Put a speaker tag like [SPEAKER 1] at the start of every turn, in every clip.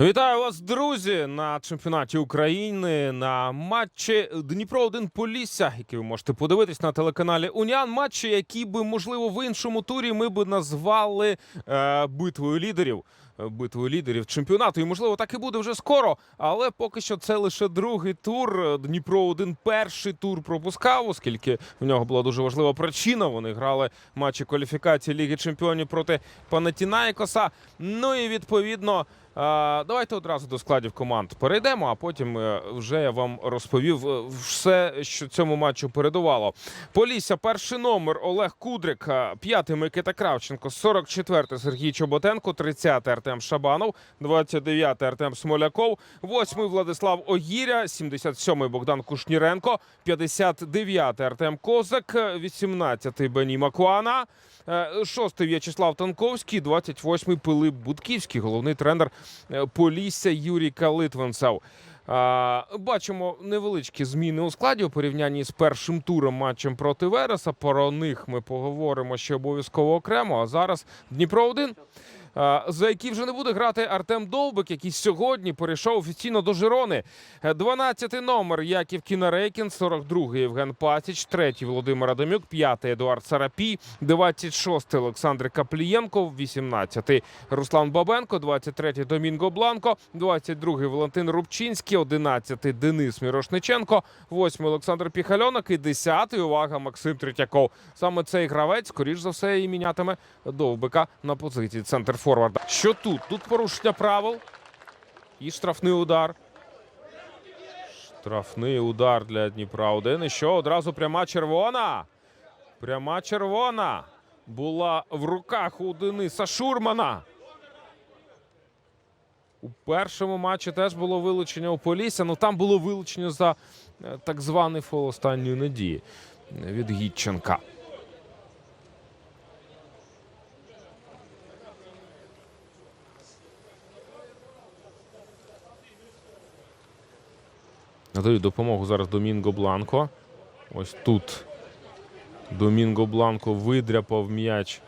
[SPEAKER 1] Вітаю вас, друзі, на чемпіонаті України на матчі Дніпро 1 Полісся, який ви можете подивитись на телеканалі Уніан. Матчі, які би можливо в іншому турі ми би назвали е, битвою лідерів. Е, Битвою лідерів чемпіонату, і можливо так і буде вже скоро. Але поки що це лише другий тур. Е, Дніпро 1 перший тур пропускав, оскільки в нього була дуже важлива причина. Вони грали матчі кваліфікації Ліги Чемпіонів проти Панатінаїкоса. Ну і відповідно. Давайте одразу до складів команд перейдемо, а потім е, вже я вам розповів е, все, що цьому матчу передувало. Полісся, перший номер Олег Кудрик, п'ятий Микита Кравченко, 44-й Сергій Чоботенко, 30-й Артем Шабанов, 29-й Артем Смоляков, 8-й Владислав Огіря, 77-й Богдан Кушніренко, 59-й Артем Козак, 18-й Бені Макуана, 6-й В'ячеслав Танковський, 28-й Пилип Будківський, головний тренер е, Полісся Юрій Калитвинцев. А, Бачимо невеличкі зміни у складі у порівнянні з першим туром матчем проти Вереса. Про них ми поговоримо ще обов'язково окремо. А зараз Дніпро 1 за який вже не буде грати Артем Довбик, який сьогодні перейшов офіційно до Жирони. 12-й номер Яків Кінарейкін, 42-й Євген Пасіч, 3-й Володимир Адамюк, 5-й Едуард Сарапій, 26-й Олександр Каплієнко, 18-й Руслан Бабенко, 23-й Домінго Бланко, 22-й Валентин Рубчинський, 11-й Денис Мірошниченко, 8-й Олександр Піхальонок і 10-й, увага, Максим Третьяков. Саме цей гравець, скоріш за все, і мінятиме Довбика на позиції центр форварда. Що тут? Тут порушення правил і штрафний удар. Штрафний удар для Дніпра 1. І що одразу пряма червона. Пряма червона була в руках у Дениса Шурмана. У першому матчі теж було вилучення у Полісся. Ну там було вилучення за е, так званий фол останньої надії від Гітченка. Надаю допомогу зараз Домінго Бланко. Ось тут Домінго Бланко видряпав м'яч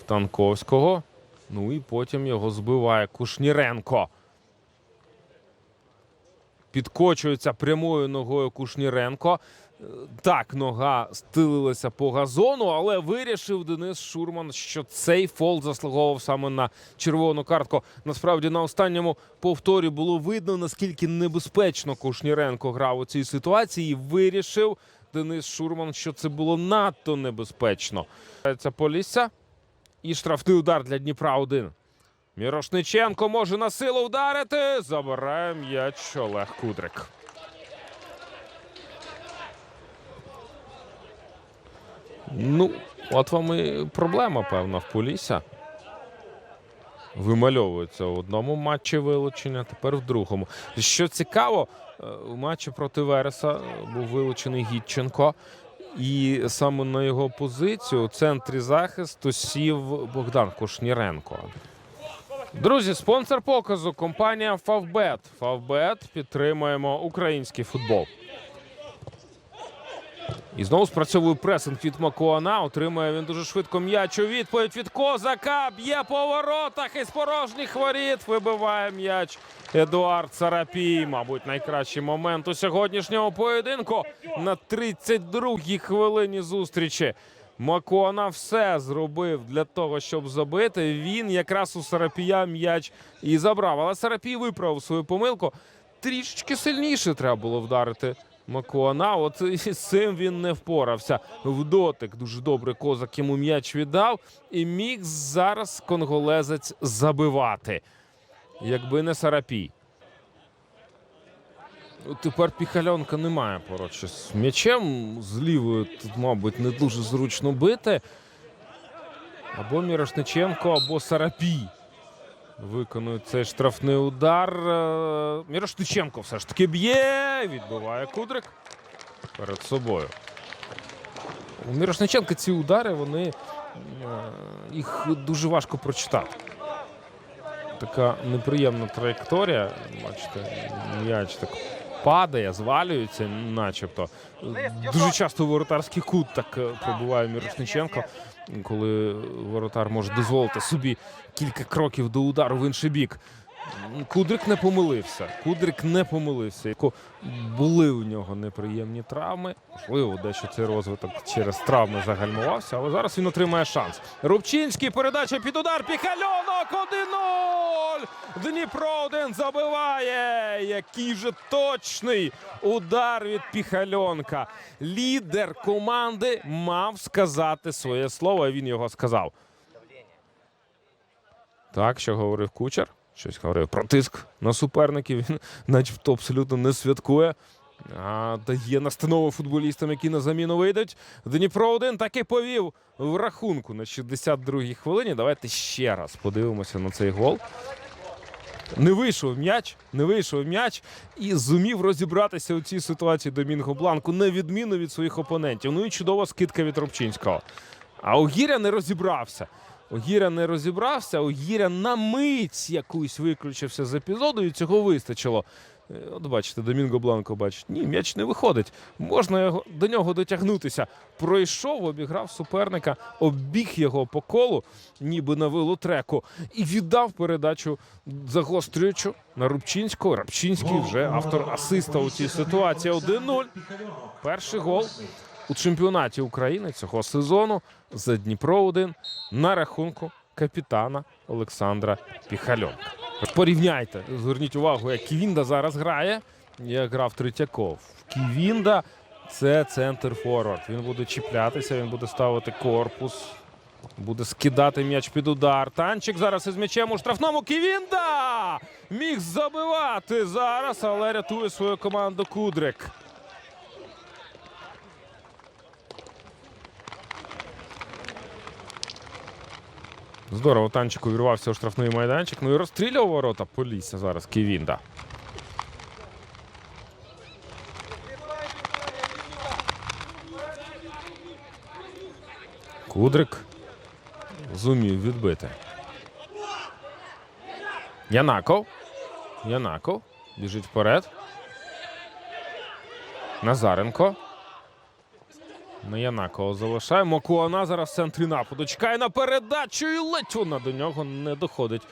[SPEAKER 1] в Танковського. Ну і потім його збиває Кушніренко. Підкочується прямою ногою Кушніренко. Так, нога стилилася по газону, але вирішив Денис Шурман, що цей фол заслуговував саме на червону картку. Насправді на останньому повторі було видно, наскільки небезпечно Кушніренко грав у цій ситуації. І вирішив Денис Шурман, що це було надто небезпечно. Це Полісся і штрафний удар для Дніпра 1. Мірошниченко може на силу вдарити. Забирає м'яч Олег Кудрик. Ну, от вам і проблема, певна, в Полісся. Вимальовується в одному матчі вилучення, тепер в другому. Що цікаво, е, у матчі проти Вереса був вилучений Гітченко. І саме на його позицію у центрі захисту сів Богдан Кушніренко. Друзі, спонсор показу компанія Favbet. Favbet підтримуємо український футбол. І знову спрацьовує пресинг від Макуана. Отримує він дуже швидко м'яч у відповідь від Козака. Б'є по воротах із порожніх воріт. Вибиває м'яч Едуард Сарапій. Мабуть, найкращий момент у сьогоднішньому поєдинку на 32-й хвилині зустрічі. Макуана все зробив для того, щоб забити. Він якраз у Сарапія м'яч і забрав. Але Сарапій виправив свою помилку. Трішечки сильніше треба було вдарити Макуана. От і з цим він не впорався. В дотик дуже добре козак йому м'яч віддав. І міг зараз конголезець забивати. Якби не Сарапій. Тепер Піхальонка немає поруч з м'ячем. З лівою тут, мабуть, не дуже зручно бити. Або Мірошниченко, або Сарапій. Виконують цей штрафний удар. Е, Мірошниченко все ж таки б'є. Відбиває Кудрик перед собою. У Мірошниченка ці удари, вони е, їх дуже важко прочитати. Така неприємна траєкторія. Бачите, м'яч так падає, звалюється, начебто. Дуже часто воротарський кут так е, пробуває Мірошниченко, коли воротар може дозволити собі кілька кроків до удару в інший бік. Кудрик не помилився. Кудрик не помилився. Були у нього неприємні травми. Можливо, дещо цей розвиток через травми загальмувався, але зараз він отримає шанс. Рубчинський передача під удар. Піхальонок 1-0. Дніпро 1 забиває. Який же точний удар від Піхальонка. Лідер команди мав сказати своє слово. і Він його сказав. Так, що говорив кучер? Щось говорив про тиск на суперників. Він начебто абсолютно не святкує. А дає настанову футболістам, які на заміну вийдуть. Дніпро 1 так і повів в рахунку на 62-й хвилині. Давайте ще раз подивимося на цей гол. Не вийшов м'яч, не вийшов м'яч і зумів розібратися у цій ситуації Домінго Бланку на відміну від своїх опонентів. Ну і чудова скидка від Робчинського. А Огіря не розібрався. Огіря не розібрався. Огіря на мить якусь виключився з епізоду, і цього вистачило. Е, От бачите, Домінго Бланко бачить. Ні, м'яч не виходить. Можна його, до нього дотягнутися. Пройшов, обіграв суперника, обіг його по колу, ніби на велотреку, і віддав передачу загострюючу на Рубчинського. Рабчинський вже автор асиста у цій ситуації. 1-0. Перший гол у чемпіонаті України цього сезону за Дніпро 1 на рахунку капітана Олександра Піхальонка. Порівняйте, зверніть увагу, як Ківінда зараз грає, як грав Третьяков. Ківінда це центр форвард. Він буде чіплятися, він буде ставити корпус, буде скидати м'яч під удар. Танчик зараз із м'ячем у штрафному. Ківінда міг забивати зараз, але рятує свою команду Кудрик. Здорово, танчик увірвався у штрафний майданчик. Ну і розстрілював ворота Полісся зараз Ківінда. Кудрик зумів відбити. Янаков. Янаков. Біжить вперед. Назаренко. На Янакова залишає. Макуана зараз в центрі нападу. Чекає на передачу і ледь вона до нього не доходить.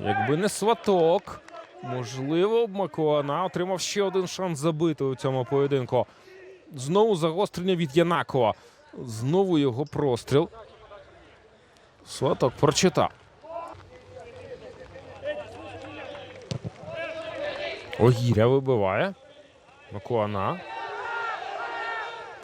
[SPEAKER 1] Якби не сваток, можливо, б Макуана отримав ще один шанс забити у цьому поєдинку. Знову загострення від Янакова. Знову його простріл. Сваток прочитав. Огіря вибиває. Макуана.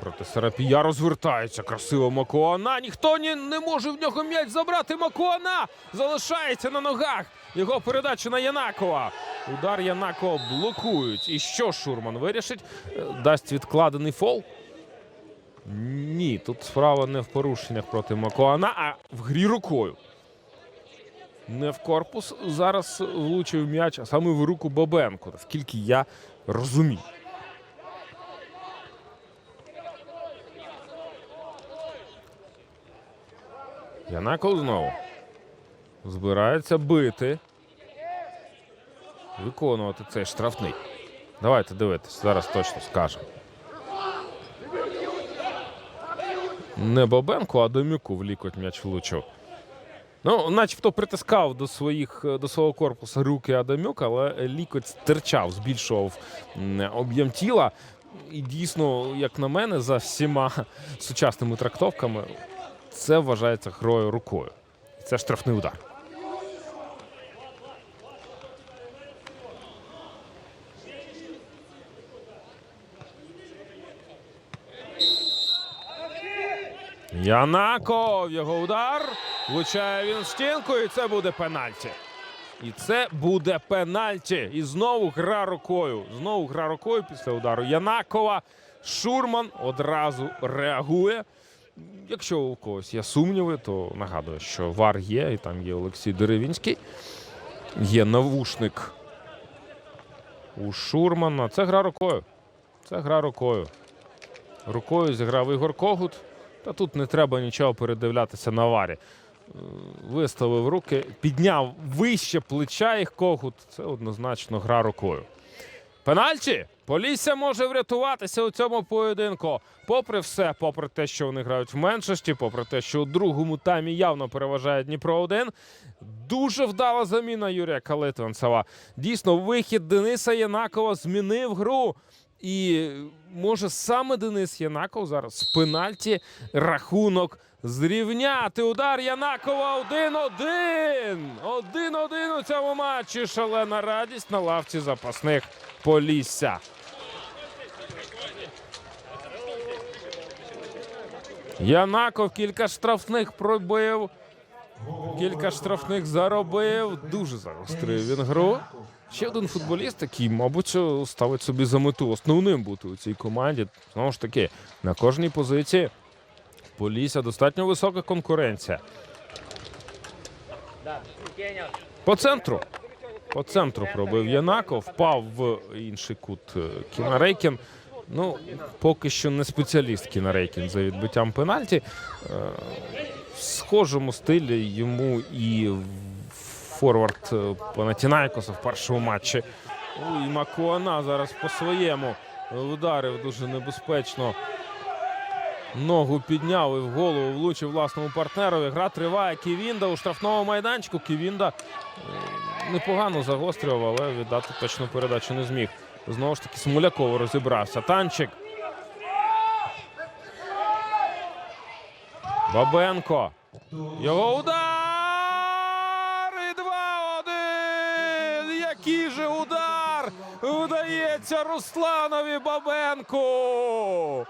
[SPEAKER 1] Проти Серапія розвертається красиво Макуана. Ніхто ні, не може в нього м'яч забрати. Макуана залишається на ногах. Його передача на Янакова. Удар Янакова блокують. І що Шурман вирішить? Е, Дасть відкладений фол. Ні, тут справа не в порушеннях проти Макуана, а в грі рукою. Не в корпус зараз влучив м'яч, а саме в руку Бабенко, наскільки я розумію. Янаков знову. Збирається бити. Виконувати цей штрафний. Давайте дивитись, зараз точно скажемо. Не Бабенко, а Домюку в лікоть м'яч влучив. Ну, начебто притискав до своїх до свого корпуса руки Адамюк, але лікоть стирчав, збільшував об'єм тіла. І дійсно, як на мене, за всіма сучасними трактовками, це вважається грою рукою. Це штрафний удар. Янаков, його удар. Влучає він в стінку, і це буде пенальті. І це буде пенальті. І знову гра рукою. Знову гра рукою після удару Янакова. Шурман одразу реагує. Якщо у когось є сумніви, то нагадую, що вар є, і там є Олексій Деревінський. Є навушник у Шурмана. Це гра рукою. Це гра рукою. Рукою зіграв Ігор Когут. Та тут не треба нічого передивлятися на варі. Е, Виставив руки, підняв вище плеча їх Когут. Це однозначно гра рукою. Пенальті! Полісся може врятуватися у цьому поєдинку. Попри все, попри те, що вони грають в меншості, попри те, що у другому таймі явно переважає Дніпро 1 Дуже вдала заміна Юрія Калитвинцева. Дійсно, вихід Дениса Янакова змінив гру. І може саме Денис Янаков зараз з пенальті рахунок зрівняти. Удар Янакова 1-1. 1-1 у цьому матчі. Шалена радість на лавці запасних Полісся. Янаков кілька штрафних пробив. Кілька штрафних заробив. Дуже загострив він гру. Ще один футболіст, який, мабуть, ставить собі за мету основним бути у цій команді. Знову ж таки, на кожній позиції Полісся достатньо висока конкуренція. По центру. По центру пробив Янаков, впав в інший кут е, Кінарейкін. Ну, поки що не спеціаліст Кінарейкін за відбиттям пенальті. Е, В схожому стилі йому і форвард е, Панатінайкоса в першому матчі. Ой, Макуана зараз по своєму ударив дуже небезпечно. Ногу підняв і в голову влучив власному партнерові. Гра триває. Ківінда у штрафному майданчику. Ківінда е, непогано загострював, але віддати точну передачу не зміг. Знову ж таки, Смоляков розібрався. Танчик. Бабенко. Його удар! І 2-1! Який же удар! Вдається Русланові Бабенку!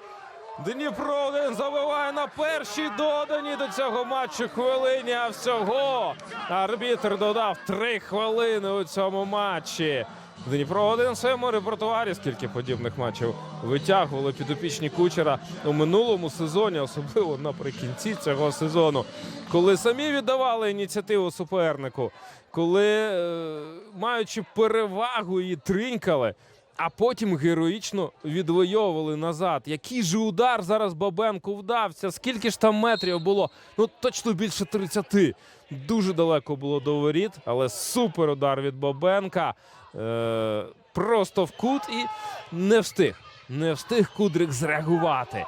[SPEAKER 1] Дніпро один забиває на першій додані до цього матчу хвилині. А всього арбітр додав три хвилини у цьому матчі. Дніпро один в своєму репертуарі, скільки подібних матчів витягували підопічні кучера у минулому сезоні, особливо наприкінці цього сезону, коли самі віддавали ініціативу супернику, коли, е, маючи перевагу, її тринькали. А потім героїчно відвоювали назад. Який же удар зараз Бабенку вдався? Скільки ж там метрів було? Ну точно більше 30. Дуже далеко було до воріт, але супер удар від Бабенка. Е, просто в кут і не встиг. Не встиг Кудрик зреагувати.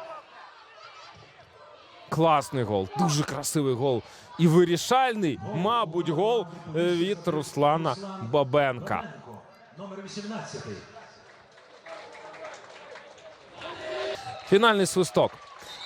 [SPEAKER 1] Класний гол, дуже красивий гол. І вирішальний, мабуть, гол е, від Руслана Бабенка.
[SPEAKER 2] Номер 18.
[SPEAKER 1] Фінальний свисток.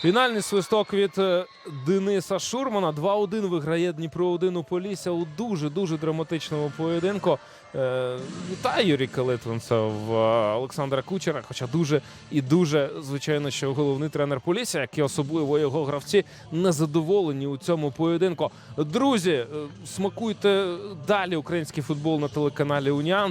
[SPEAKER 1] Фінальний свисток від е, Дениса Шурмана. 2-1 виграє Дніпро 1 у Полісся у дуже дуже драматичному поєдинку. Е, Вітаю Юрій Калитвинцев, е, Олександра Кучера. Хоча дуже і дуже, звичайно, що головний тренер Полісся, як і особливо його гравці, незадоволені у цьому поєдинку. Друзі, смакуйте далі український футбол на телеканалі Уніан.